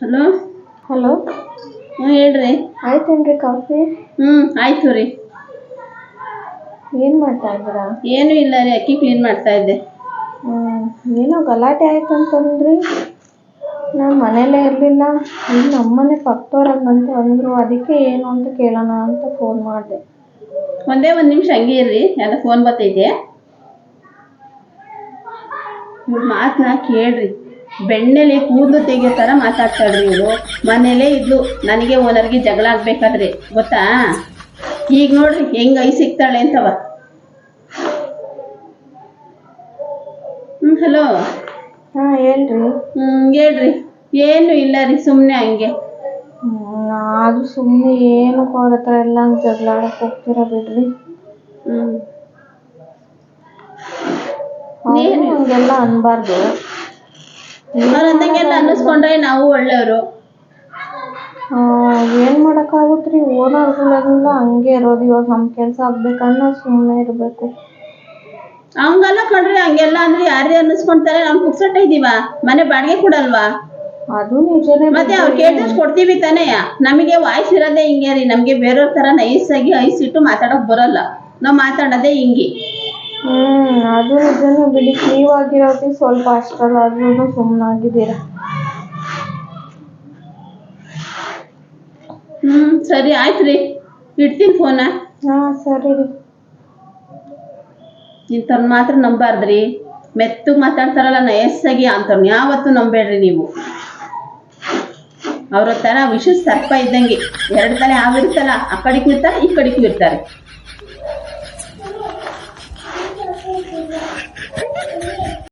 Hello? Hello? ಹ್ಞೂ ಹೇಳ್ರಿ. ಆಯ್ತೇನ್ರಿ ಕಾಫಿ? ಹ್ಞೂ ಆಯ್ತು ರೀ. ಏನು ಮಾಡ್ತಾ ಇದ್ದೀರಾ? ಏನೂ ಇಲ್ಲ ರೀ ಅಕ್ಕಿ ಕ್ಲೀನ್ ಮಾಡ್ತಾ ಇದ್ದೆ. ಹ್ಮ್, ಏನೋ ಗಲಾಟೆ ಆಯ್ತು ಅಂತಂದ್ರಿ. ನಾನು ಮನೇಲೇ ಇರಲಿಲ್ಲ. ಇಲ್ಲಿ ನಮ್ಮನೆ ಪಕ್ಕದವ್ರಾಗ ಬಂತು ಅಂದರು ಅದಕ್ಕೆ ಏನು ಅಂತ ಕೇಳೋಣ ಅಂತ ಫೋನ್ ಮಾಡಿದೆ. ಒಂದೇ ಒಂದು ನಿಮಿಷ ಹಂಗೆ ಇರ್ರಿ ಎಲ್ಲ ಫೋನ್ ಬರ್ತೈತೆ. ಇವ್ರ ಮಾತನ್ನ ಕೇಳ್ರಿ. ಬೆಣ್ಣೆಲಿ ಕೂದಲು ತೆಗಿಯೋ ಥರ ಮಾತಾಡ್ತಾಳ್ರಿ ನೀವು ಮನೇಲೇ ಇದ್ಲು. ನನಗೆ ಓನರ್ಗೆ ಜಗಳ ಆಗ್ಬೇಕಾದ್ರೆ ಗೊತ್ತಾ? ಈಗ ನೋಡ್ರಿ ಹೆಂಗ ಐ ಸಿಗ್ತಾಳೆ ಅಂತವ. ಹ್ಞೂ ಹಲೋ. ಹಾಂ ಹೇಳ್ರಿ. ಹ್ಞೂ ಹೇಳ್ರಿ. ಏನು ಇಲ್ಲ ರೀ ಸುಮ್ಮನೆ ಹಂಗೆ. ಆದ್ರೂ ಸುಮ್ಮನೆ ಏನು ಅವ್ರ ಹತ್ರ ಎಲ್ಲ ಹಂಗೆ ಹೋಗ್ತೀರ ಹೋಗ್ತೀರಾ ಬಿಡ್ರಿ. ಹ್ಮ್. ಹಂಗೆಲ್ಲ ಅನ್ಬಾರ್ದು. ಅವ್ರು ಅಂದಂಗೆಲ್ಲ ಅನ್ನಿಸ್ಕೊಂಡ್ರೆ ನಾವು ಒಳ್ಳೆಯವರು. ಏನು ಮಾಡೋಕ್ಕಾಗುತ್ತೆ ಓನರ್ಗಳೆಲ್ಲ ಹಂಗೆ ಇರೋದು. ಇವಾಗ ನಮ್ಮ ಕೆಲಸ ಆಗ್ಬೇಕನ್ನ ಸುಮ್ಮನೆ ಇರಬೇಕು. ಹಂಗಲ್ಲ ಕಣ್ರಿ ಹಂಗೆಲ್ಲ ಅಂದ್ರೆ ಯಾರೇ ಅನ್ನಿಸ್ಕೊಂತಾರೆ? ನಾವು ಪುಕ್ಸಟ್ಟ ಇದೀವ. ಮನೆ ಬಾಡಿಗೆ ಕೊಡಲ್ವಾ? ಅದು ನಿಜನೇ ಮತ್ತೆ ಅವ್ರು ಕೇಳಿದಷ್ಟು ಕೊಡ್ತೀವಿ ತಾನೇ. ನಮಗೆ ವಾಯ್ಸ್ ಇರೋದೇ ಹಿಂಗೆ ರೀ. ನಮಗೆ ಬೇರೆಯವ್ರ ತರ ನೈಸ್ ಐಸ್ ಇಟ್ಟು ಮಾತಾಡಕ್ ಬರಲ್ಲ. ನಾವು ಮಾತಾಡೋದೇ ಹಿಂಗೆ. ಹ್ಮ್ ಅದು ನಿಜನೇ ಬಿಡಿ. ನೀವಾಗಿರೋದು ಸ್ವಲ್ಪ ಅಷ್ಟರಲ್ಲಾದ್ರೂ ಸುಮ್ಮನಾಗಿದ್ದೀರ ಹ್ಮ್ ಸರಿ ಆಯ್ತ್ರಿ ರೀ. ಇಡ್ತೀನಿ ಫೋನ ಹಾ ಸರಿ ರೀ. ಮಾತ್ರ ನಂಬಾರ್ದ್ರಿ. ಮೆತ್ತಗೆ ಮಾತಾಡ್ತಾರಲ್ಲ ನಯಸ್ಸಾಗಿ ಅಂತವ್ ಯಾವತ್ತೂ ನಂಬೇಡ್ರಿ ನೀವು. ಅವ್ರ ತರ ವಿಷ ಸರ್ಪ ಇದ್ದಂಗೆ ಎರಡು ತಲೆ ಆಗಿರ್ತಲ್ಲ ಆ ಕಡೆಗೂ ಇರ್ತಾರೆ ಈ ಕಡೆಗೂ ಇರ್ತಾರೆ.